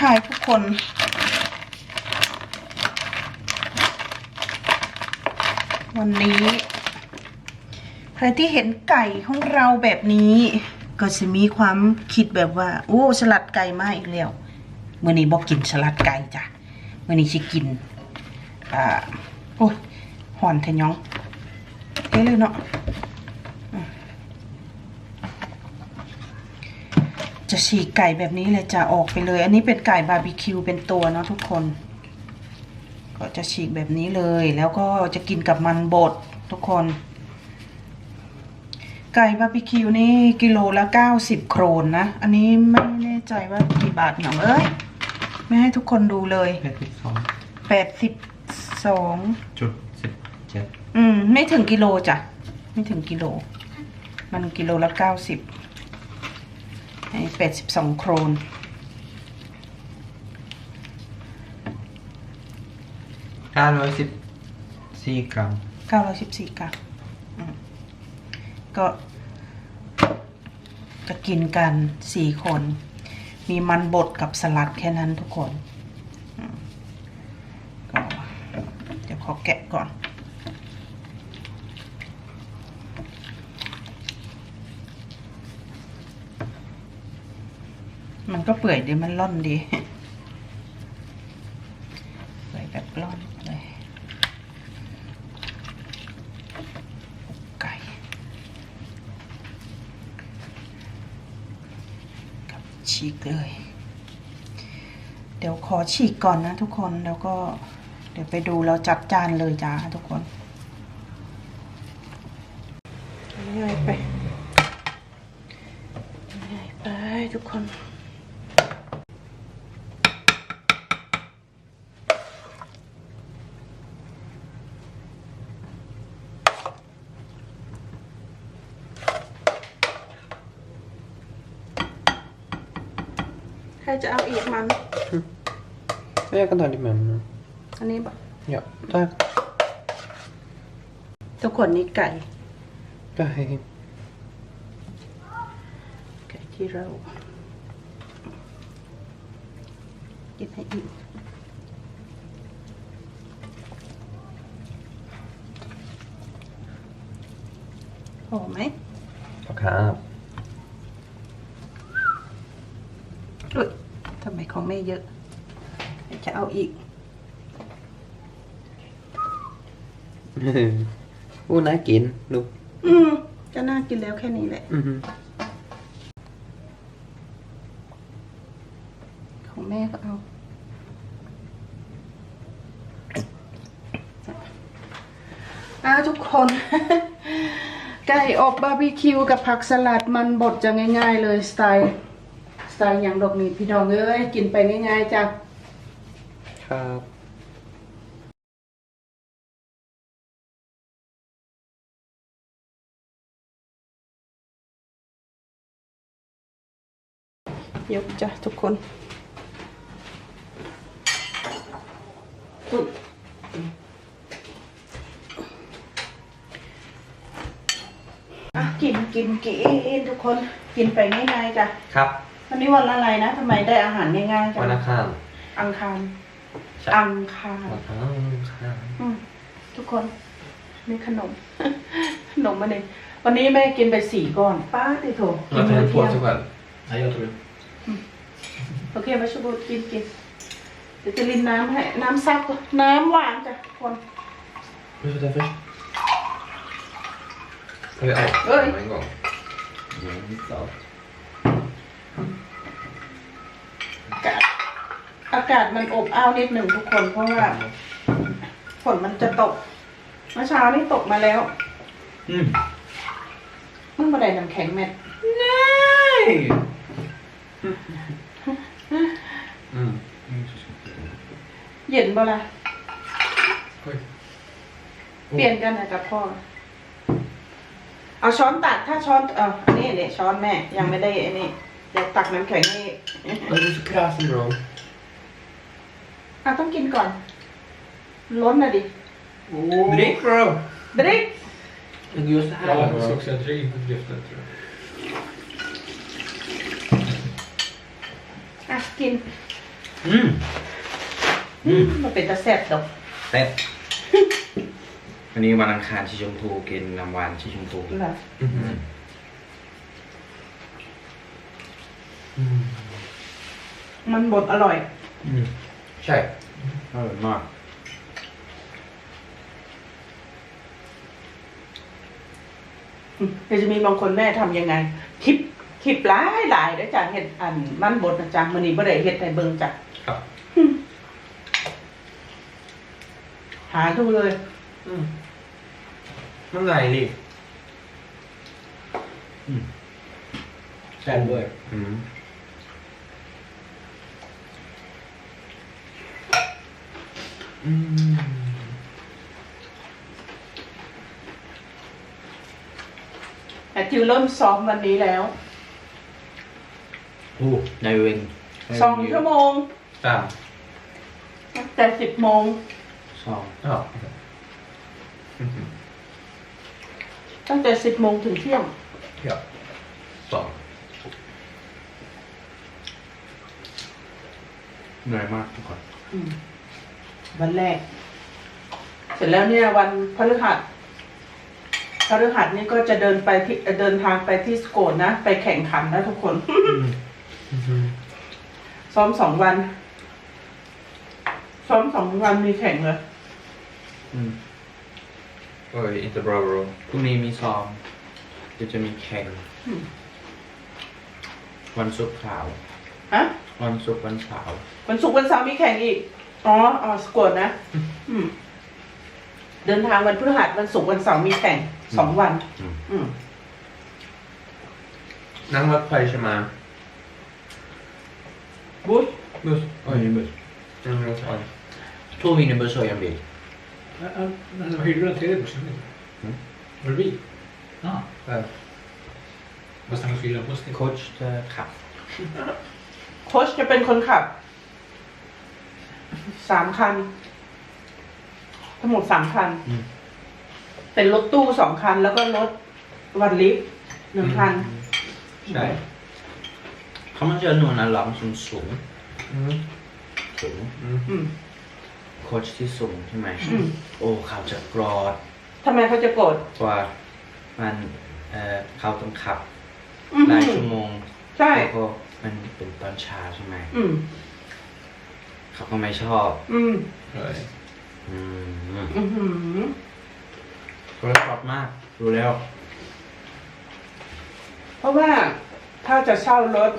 ทายทุกคน วันนี้ ใครที่เห็นไก่ของเราแบบนี้ ก็จะมีความคิดแบบว่า โอ้สลัดไก่มาอีกแล้วเมื่อนี้บอกกินสลัดไก่จ้ะเมื่อนี้ชิกินอ่าโอ้ยหอนเทยองเอ้เลยเนาะอืม จะฉีกไก่แบบนี้เลยจะออกไปเลย อันนี้เป็นไก่บาร์บีคิวเป็นตัวเนาะทุกคน ก็จะฉีกแบบนี้เลย แล้วก็จะกินกับมันบดทุกคน ไก่บาร์บีคิวนี่กิโลละเก้าสิบโครนนะ อันนี้ไม่แน่ใจว่ากี่บาทหนองเอ้ย ไม่ให้ทุกคนดูเลยแปดสิบสองแปดสิบสองจุดสิบเจ็ดอืม ไม่ถึงกิโลจ้ะ ไม่ถึงกิโล มันกิโลละเก้าสิบ ให้แปดสิบสองโครน เก้าร้อยสิบสี่กรัม เก้าร้อยสิบสี่กรัมอืมก็ จะกินกันสี่คน มีมันบดกับสลัดแค่นั้นทุกคนอืมก็เดี๋ยวขอแกะก่อน มันก็เปื่อยดีมันร่อนดี เปื่อยแบบร่อนเลยไก่กับฉีกเลย เดี๋ยวขอฉีกก่อนนะทุกคนแล้วก็เดี๋ยวไปดูแล้วจัดจานเลยจ้าทุกคนง่ายไปง่ายไปทุกคน ใครจะเอาอีกมัน Jag kan ta lite med mig. อันนี้บอก Ja, tack. ทุกคนนี่ไก่ Bye. ไก่ที่เรากินให้อิ่มพอไหม Okej. อุ๊ยทำไมของแม่เยอะเดี๋ยว จะเอาอีก Åh, nej, gin. Nu. อืมจะน่ากินแล้วแค่นี้แหละ Mhm. ของแม่ก็เอาอ้าวทุกคน ไก่อบบาร์บีคิวกับผักสลัดมันบดจะง่าย ๆ เลยสไตล์ สไตล์อย่างดอกนี้พี่น้องเอ้ยกินไปง่าย ๆจ้ะ ครับยกจ้ะทุกคนอุ๊ยอะกินกินกินทุกคนกินไปง่ายๆจ้ะครับ วันนี้วันอะไรนะทำไมได้อาหารง่ายๆจัวันอังคารอังคารใช่ อังคารวันอังคารอืมทุกคนนี่ขนม ขนมมาเนี่ยวันนี้แม่กินไปสี่ก้อนป้าติโถกิน Varför มื้อ är เที่ย på ง sig själv? Nej, jag tror det. โอเคมาชูบูกินกินเดี๋ยวจะรินน้ำให้น้ำซับก่อนน้ำหวานจ้ะทุกคน Du får ta först. Ska vi allt Oj. på en gång? Ja, lite allt. อากาศ อากาศมันอบอ้าวนิดหนึ่งทุกคนเพราะว่าฝนมันจะตก เมื่อเช้านี่ตกมาแล้ว Mm. มันมาได้น้ำแข็งแมท Nej! Mm. เย็นบ่ล่ะ Oj. เปลี่ยนกันนะกับพ่อ เอาช้อนตักถ้าช้อนเอออันนี้เนี่ยช้อนแม่ยังไม่ได้อันนี้เดี๋ยวตักน้ำแข็งให้ Men du är så kräsen bro. อะต้องกินก่อน ล้นน่ะดิ Drick bro! ดริก Men just det här Ja, bro. jag ska också jag dricker inte giftet tror jag. อะกินอืมอืมมันเป็นตะแซ่บดอกเต็ดวันนี้วันอังคารชีชมพูกินน้ำหวานชีชมพูล่ะ Mhm. Mm. มันบดอร่อย Mm. Tjej. อร่อยมากอืมเดี๋ยวจะมีบางคนแม่ทำยังไง คลิปคลิปหลายหลายแล้วจ้ะเห็ดอันมันบดนะจ๊ะมันนี้บ่ได้เห็ดในเบิงจ้ะ Ja. หาดูเลย Mm. Men dejlig. Mm. Självbör. อืม Mm. แต่จิวเริ่มซ้อมวันนี้แล้วอู้ในเวงสองชั่วโมง Fem. ตั้งแต่สิบโมงสอง Ja. Mhm. ตั้งแต่สิบโมงถึงเที่ยง Ja. Så. เหนื่อยมากทุกคน อืม วันแรก เสร็จแล้วเนี่ยวันพฤหัสพฤหัสนี่ก็จะเดินไปที่เดินทางไปที่สโกตนะ ไปแข่งขันนะทุกคน Mhm. ซ้อมสองวัน ซ้อมสองวันมีแข่งเลยอืม Oj, inte bra bro. พรุ่งนี้มีซ้อมเดี๋ยวจะมีแข่งอืมวันศุกร์เสาร์ฮะวันศุกร์วันเสาร์วันศุกร์วันเสาร์มีแข่งอีก อ๋ออ๋อสโกตนะ อืม เดินทางวันพฤหัสวันศุกร์วันเสาร์มีแข่งสองวัน อืม อืม När var Paris med? บูธ Buss. โอ้ยบุส Mm, oj. ทูวินบุสโอยังบิล Men men hyrde du den tredje bussen? Mm. Var det vi? Ja. Ja. Fast han skulle hyra en buss till. โค้ชจะขับโค้ชจะเป็นคนขับ สามคัน ทั้งหมดสามคัน อืม เป็นรถตู้สองคัน แล้วก็รถวันลิฟต์หนึ่งคัน ใช่เขามันจะหนุนอารมณ์สูงสูง Mm. สูง Mm. อืม โค้ชที่สูงใช่ไหมอืม โอ้เขาจะกรอดทำไมเขาจะโกรธกว่ามันเอ่อเขาต้องขับอืมหลายชั่วโมงใช่ แล้วก็มันเป็นตอนเช้าใช่ไหม อืม เขาก็ไม่ชอบอืม Oj. อืมอือหือเขาชอบมากรู้แล้ว เพราะว่าถ้าจะเช่ารถ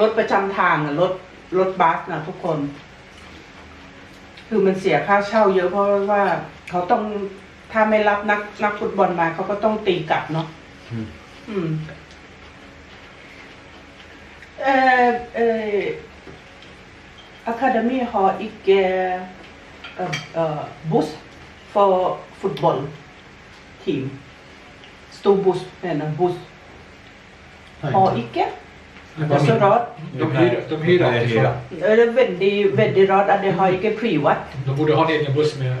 รถประจำทางอะรถรถบัสนะทุกคน คือมันเสียค่าเช่าเยอะเพราะว่าเขาต้องถ้าไม่รับนักนักฟุตบอลมาเขาก็ต้องตีกลับเนาะอืม อืม เออเออ Academy har ikke uh, uh, buss for fotball team. Stor buss, mener buss. Har ikke. Det er så rart. De hyr, de hyr alltid från. Det er veldig, veldig rart at de har ikke privat. De borde ha en egen buss med,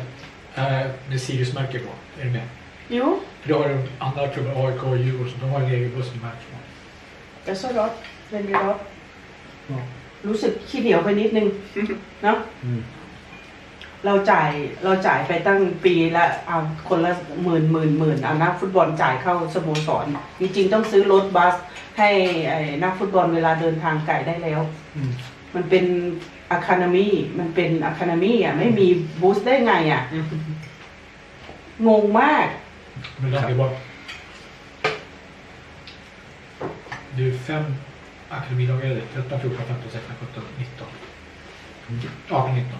äh, med Sirius-märke på. Är du med? Jo, För det har de andra klubbar, AIK och Djurgården, de har en egen buss med märke på. det er så rart. Veldig rart. รู้สึกขี้เหนียวไปนิดนึงเนาะอืม เราจ่ายเราจ่ายไปตั้งปีละเอาคนละหมื่นหมื่นหมื่นเอานักฟุตบอลจ่ายเข้าสโมสรจริงๆต้องซื้อรถบัสให้ไอ้นักฟุตบอลเวลาเดินทางไกลได้แล้ว อืม มันเป็นอะคา a มีมันเป็นอะคา a มีอะ ไม่มีบูสได้ไงอะ งงมาก Men det är bara... Det är fem akademilag är det. 13, 14, 15, 16, 17, 19. 18, 19.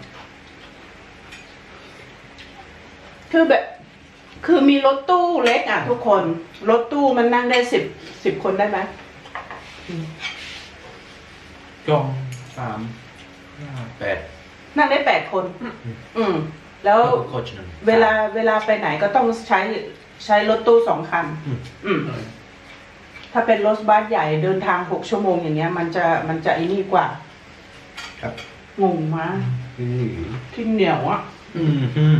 คือแบบ คือมีรถตู้เล็กอะ ทุกคน รถตู้มันนั่งได้สิบสิบคนได้ไหมจองสามห้าแปดนั่งได้แปดคน อืม แล้วโค้ชหนึ่งเวลาเวลาไปไหนก็ต้องใช้ใช้รถตู้สองคัน อืมอืม ถ้าเป็นรถบัสใหญ่เดินทางหกชั่วโมงอย่างเงี้ย มันจะมันจะไอ้นี่กว่า ครับงงมากอืมที่เหนียวอะอืมอืม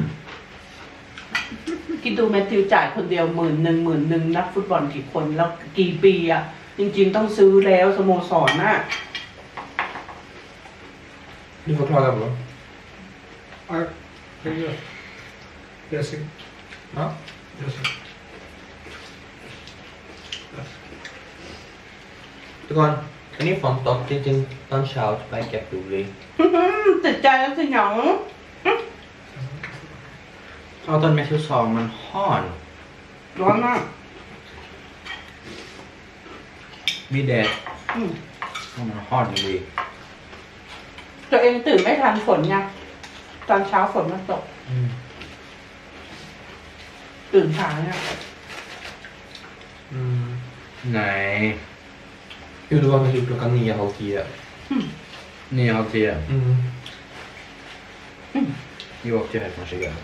คิดดูแมทธิวจ่ายคนเดียวหมื่นหนึ่งหมื่นหนึ่งนักฟุตบอลกี่คนแล้วกี่ปีอะจริง ๆ ต้องซื้อแล้วสโมสรน่ะ Du får klaga bro. Ja, det gör jag. Dressing. Ja. Dressing. ทุกคนอันนี้ฝนตกจริงๆ ตอนเช้าไปเก็บดูเลยติดใจแล้วสิหยองเอาต้นแมทธิวซองมันห้อน ร้อนมากมีแดดอืมมันห้อนดีตัวเองตื่นไม่ทันฝนไงตอนเช้าฝนมันตกตื่นสายอะอืมไหน Jo, det var kanske klockan nio, halv tio. นี่เอาเทียม Mm. ยูออกเทียมมาชิกัน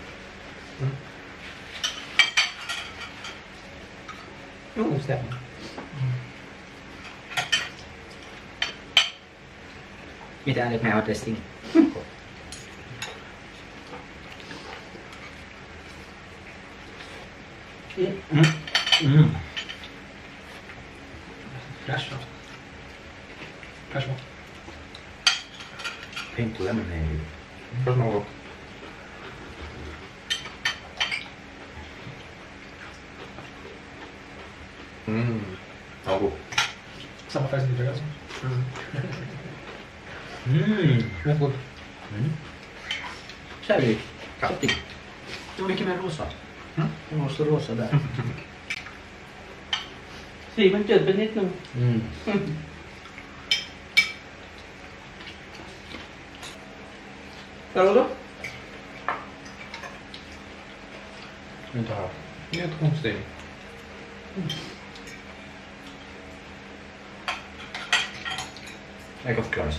Jo, stämmer. Lite ärligt med dressing. Mm. Mm. Pink lemonade. Först något. Mm. Ja, god. Samma färg som du alltså? Mm. Varsågod. Mm. Kärlek. Kaptig. Det var mycket mer rosa. Mm. Det var så rosa där. สีมันจื ดไปนิดนึง Mm. แล้วรู้ Nu tar jag. Det är inte konstigt. Jag kan förklara.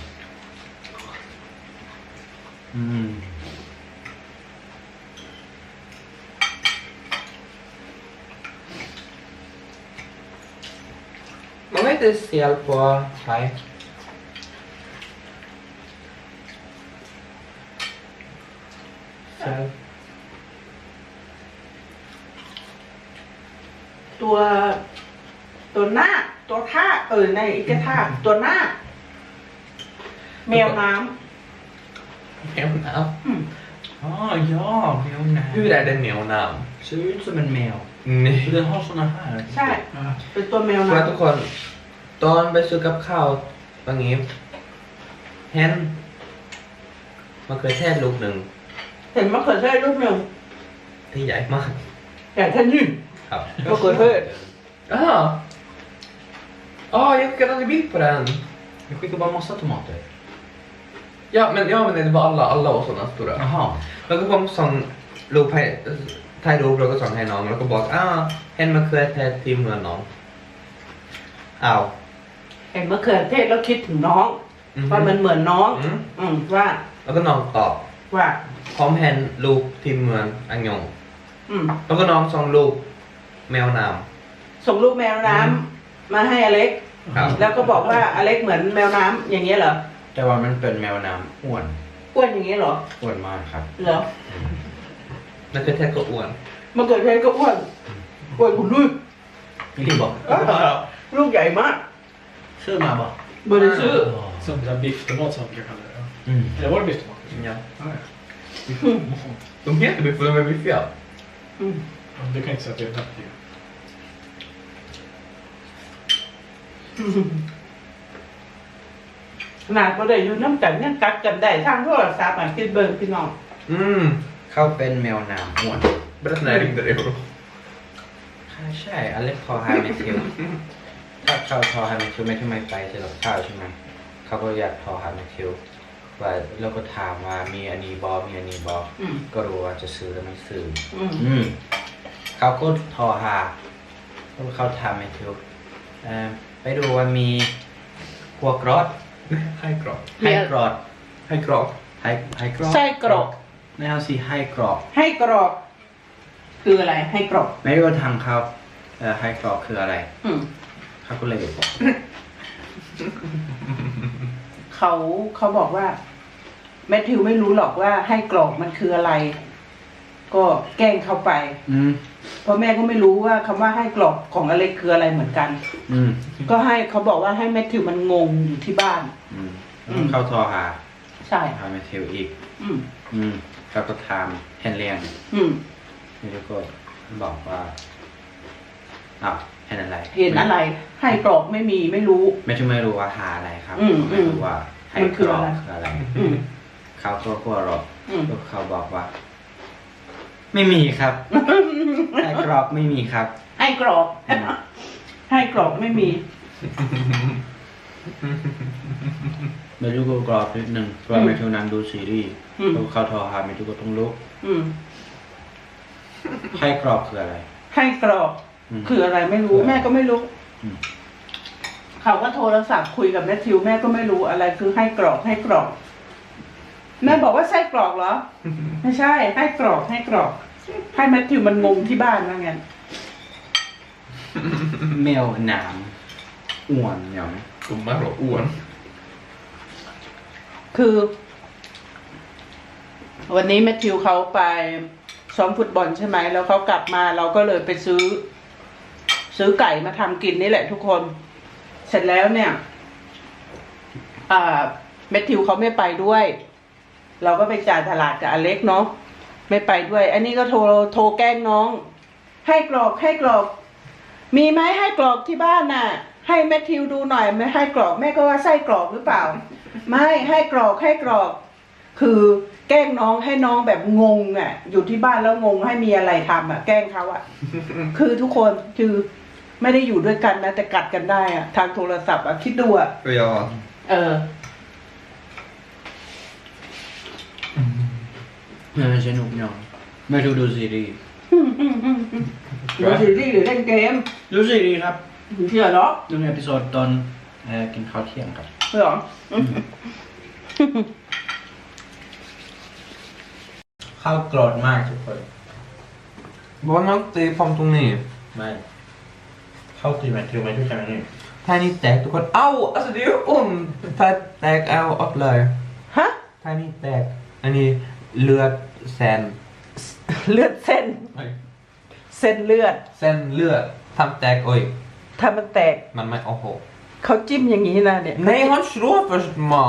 Mm. Man vet inte sel på thai. Sel. ตัวตัวหน้า ตัวท่าเออในอีกท่าตัวหน้า แมวน้ Mjölnamn. ำอืม Ah, ja, mjölnär. Hur är det mjölnamn? Ser ut som en mjäl. Nej. För den har såna här. ใช่เป็นตัวแมว För น้ att ทุกคน ตอนไปซื้อกับข้าวบางนี้เห็นมะเขือเทศลูกหนึ่งำ เห็นมะเขือเทศลูกหนึ่งที่ใหญ่มากแต่ท่านยืนครับมะเขือเทศ Jaha. Ja, jag skickade aldrig bild på den. Jag skickar bara massa tomater. Ja, men, ja, men det var alla, alla var sådana stora. Jaha. แล้วก็ผมส่งรูปให้ถ่ายรูปแล้วก็ส่งให้น้องแล้วก็บอกอ้าวเห็นมะเขือเทศที่เหมือนน้องอ้าว เห็นมะเขือเทศแล้วคิดถึงน้องอือฮึ ว่ามันเหมือนน้อง อืมอืมว่า แล้วก็น้องตอบว่า พร้อมเห็นรูปที่เหมือนอันยองอืมแล้วก็น้องส่งรูปแมวน้ส่งรูปแมวน้ำมาให้อเล็กำครับ แล้วก็บอกว่าอเล็กเหมือนแมวน้ำอย่างเงี้ยเหรอแต่ว่ามันเป็นแมวน้ำอ้วนอ้วนอย่างเงี้ยเหรออ้วนมากครับ เหรอมะเขือเทศก็อ้วนมะเขือเทศก็อ้วนอ้วนคุณลูกนี่บอกลูกใหญ่มากซื้อมาบอกบริสุทธิ์ Som så här bifftomat som man brukar kalla det. Ja. อืม Eller var det bifftomat? Ja. Ah, ja. De heter biff och de är biffiga. อืม Ja, Du kan inte säga att det är nattiga. ขนาดก็ได้อยู่น้ำกันยังกัดกันได้ทางโทรศัพท์อะคิดเบิ่งพี่น้อง Mm. เขาเป็นแมวน้ำอ้วน Berätta när jag ringde dig bro. ใช่ใช่อเล็กพอไฮเมทิวถ้าเขาทอไฮเมทิวไม่ทำไมไปจะกับข้าวใช่ไหมเขาก็อยากทอไฮเมทิว ว่าแล้วก็ถามว่ามีอันนี้บอมีอันนี้บออืมก็รู้ว่าจะซื้อหรือไม่ซื้อ อืม อืมเขาก็ทอหาแล้วเขาทำเมทิวเอ่อไปดูว่ามีหัวกรอด Hej Graf. ไฮกรอด Hej Graf. ไฮไฮกรอดไส้กรอกไม่เอาสิไฮกรอบให้กรอก คืออะไร ให้กรอก ไม่รู้ทางเขาเอ่อไฮกรอบคืออะไรอืม เขาก็เลยบอกเขาเขาบอกว่า แมทธิวไม่รู้หรอกว่าให้กรอกมันคืออะไร ก็แกล้งเขาไป อืม เพราะแม่ก็ไม่รู้ว่าคำว่าให้กรอกของอเล็กคืออะไรเหมือนกัน อืม ก็ให้เขาบอกว่าให้แมทธิวมันงงอยู่ที่บ้าน อืมอืมเขาทอหาใช่ How I Met You อีก อืม อืมแล้วก็ถามเห็นเรียงอืม แล้วก็บอกว่าอ้าวเห็นอะไรเห็นอะไร ให้กรอกไม่มีไม่รู้ไม่ใช่ไม่รู้ว่าหาอะไรครับอืมไม่รู้ว่าให้มันคือกรอกอะไรคืออะไร อืม เขาก็กลัวหรอกอืมเขาบอกว่า ไม่มีครับให้กรอกไม่มีครับ ให้กรอกอืมให้กรอกไม่มี ไม่รู้ก็กรอกนิดนึงเพราะว่าไม่ทุนังดูซีรีส์อืม แล้วเขาโทรหาไม่ทุกก็ต้องลุกอืมให้กรอกคืออะไร ให้กรอก อืม คืออะไรไม่รู้แม่ก็ไม่รู้อืม เขาก็โทรศัพท์คุยกับแมทธิวแม่ก็ไม่รู้อะไรคือให้กรอกให้กรอก แม่บอกว่าไส้กรอกเหรอ ไม่ใช่ ให้กรอกให้กรอก ให้แมทธิวมันงงที่บ้านว่างั้นแมวหนามอ้วนเหนียวไหม Gumman och ån. คือ วันนี้แมทธิวเขาไปซ้อมฟุตบอลใช่ไหม แล้วเขากลับมาเราก็เลยไปซื้อ ซื้อไก่มาทำกินนี่แหละทุกคน เสร็จแล้วเนี่ยอ่าแมทธิวเขาไม่ไปด้วย เราก็ไปจ่ายตลาดกับอเล็กเนาะไม่ไปด้วย อันนี้ก็โทรโทรแกล้งน้อง ให้กรอกให้กรอก มีไหมให้กรอกที่บ้านน่ะ ให้แมทธิวดูหน่อยไม่ให้กรอกแม่ก็ว่าไส้กรอกหรือเปล่า ไม่ให้กรอกให้กรอก คือแกล้งน้องให้น้องแบบงงอะ อยู่ที่บ้านแล้วงงให้มีอะไรทำอะ แกล้งเขาอะ คือทุกคนคือไม่ได้อยู่ด้วยกันนะแต่กัดกันได้อะ ทางโทรศัพท์อะคิดดูอะ Och jag... เออ เออ สนุกเนาะไม่ดูดูซีรีส์ดูซีรีส์หรือเล่นเกมดูซีรีส์ครับเชื่อเหรอดูในเอพิโซดตอนเอ่อกินข้าวเที่ยงครับเหรอข้าวโกรธมากทุกคน Var något i Pomton ni? ไม่ข้าวตีแมทธิวไม่ใช่ใช่ไหมนี่ Tiny Tag, du kan... Au! Alltså det är ju ont! Fat Tag, au, och lör. ฮะ Tiny Tag. Är ni löt sen? เลือดเส้น Oj. เส้นเลือด Sen löt. Tam Tag, oj. ถ้ามันแตก Men men, oho. เขาจิ้มอย่างนี้นะเนี่ย Nej, han slår först ma.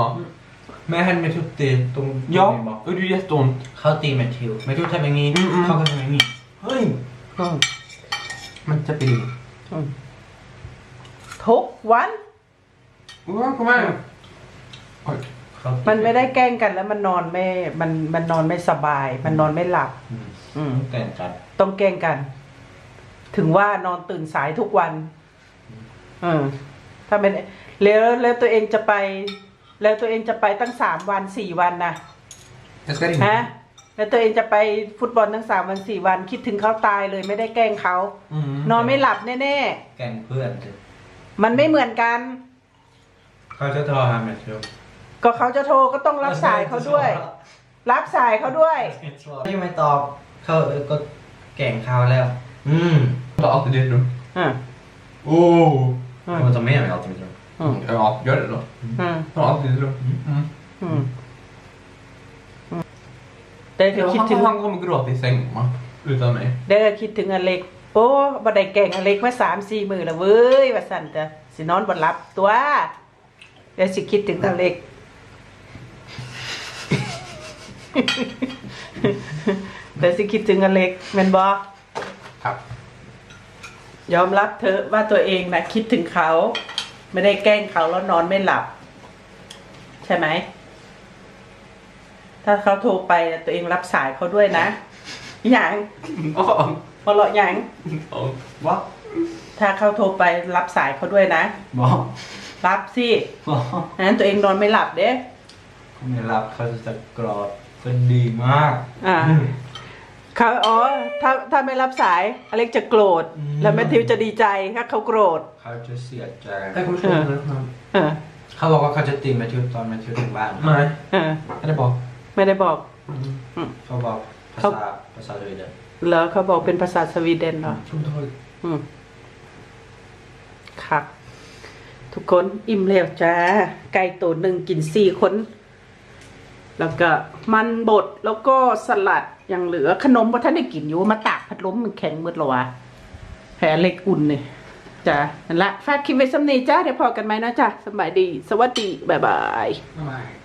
Men jag hade med tutti de Ja, och det är jätteont. ข้าวตีแมทธิวแมทธิวทำอย่างนี้อืมอืม เขาก็ทำอย่างนี้เฮ้ยอืม Men tapp i อืมทุกวัน Åh, kom här. Oj. ข้าวตีมันไม่ได้แกล้งกันแล้วมันนอนไม่ มันมันนอนไม่สบาย มันนอนไม่หลับ อืมอืมแกล้งกันต้องแกล้งกัน ถึงว่านอนตื่นสายทุกวันเออถ้าไม่ได้แล้วแล้วตัวเองจะไป แล้วตัวเองจะไปตั้งสามวันสี่วันนะ Jag ska ringa. ฮะแล้วตัวเองจะไปฟุตบอลทั้งสามวันสี่วัน คิดถึงเขาตายเลยไม่ได้แกล้งเขา Mm. นอนไม่หลับแน่แกล้งเพื่อนสิๆมันไม่เหมือนกันเขาจะโทรหาแมทธิว ก็เขาจะโทรก็ต้องรับสายเขาด้วย รับสายเขาด้วย ยังไม่ตอบเขาเออก็แกล้งเขาแล้ว อืม Ta alltid ditt rum. อ่า Oh. อืมเขาจะไม่ให้เราจริงอืม Ja, gör det då. อืม Ta alltid ditt rum. Mm. อืมอืมแต่ก็ Ja, คิด han, ถึง han kommer gråta i säng, va? Utan mig. เด้อคิดถึงอเล็กโอ้บ่ได้แก่งอเล็กมาสามสี่มือแล้วเว้ยว่าสั่นจ้ะสินอนบ่หลับตัวเดี๋ยวสิคิดถึงอเล็ก เดี๋ยวสิคิดถึงอเล็กแม่นบ่ Tack. ยอมรับเถอะว่าตัวเองนะคิดถึงเขา ไม่ได้แกล้งเขาแล้วนอนไม่หลับ ใช่ไหม ถ้าเขาโทรไปน่ะตัวเองรับสายเขาด้วยนะหยัง Åh. พอเลาะหยัง Åh. ๆว่าถ้าเขาโทรไปรับสายเขาด้วยนะบอกรับสิบอกนั้นตัวเองนอนไม่หลับเด้ เขาไม่รับเขาจะกรอดเป็นดีมาก อ่าเขาอ๋อถ้าถ้าไม่รับสายอเล็กจะโกรธ อืม แล้วแมทธิวจะดีใจถ้าเขาโกรธ เขาจะเสียใจ Jag kommer slå den här. เออเขาบอกว่าเขาจะตีแมทธิวตอนแมทธิวถึงบ้าน Nej, เออ är det bara? ไม่ได้บอกเขาบอกภาเขาษาภาษาสวีเดนแล้วเขาบอกเป็นภาษาสวีเดนเหรอ Tror inte har อืมครับทุกคนอิ่มแล้วจ้า ไก่ตัวหนึ่งกินสี่คน แล้วก็มันบดแล้วก็สลัดยังเหลือขนมว่าท่านได้กินอยู่มาตากพัดลมมันแข็งมืดแล้ววะแผลเล็กอุ่นเนี่ยจ้ะนั่นละฝากคลิปไว้สำนีจ้าเดี๋ยวพอกันไหมนะจ้ะสบายดี สวัสดี บ๊ายบายบาย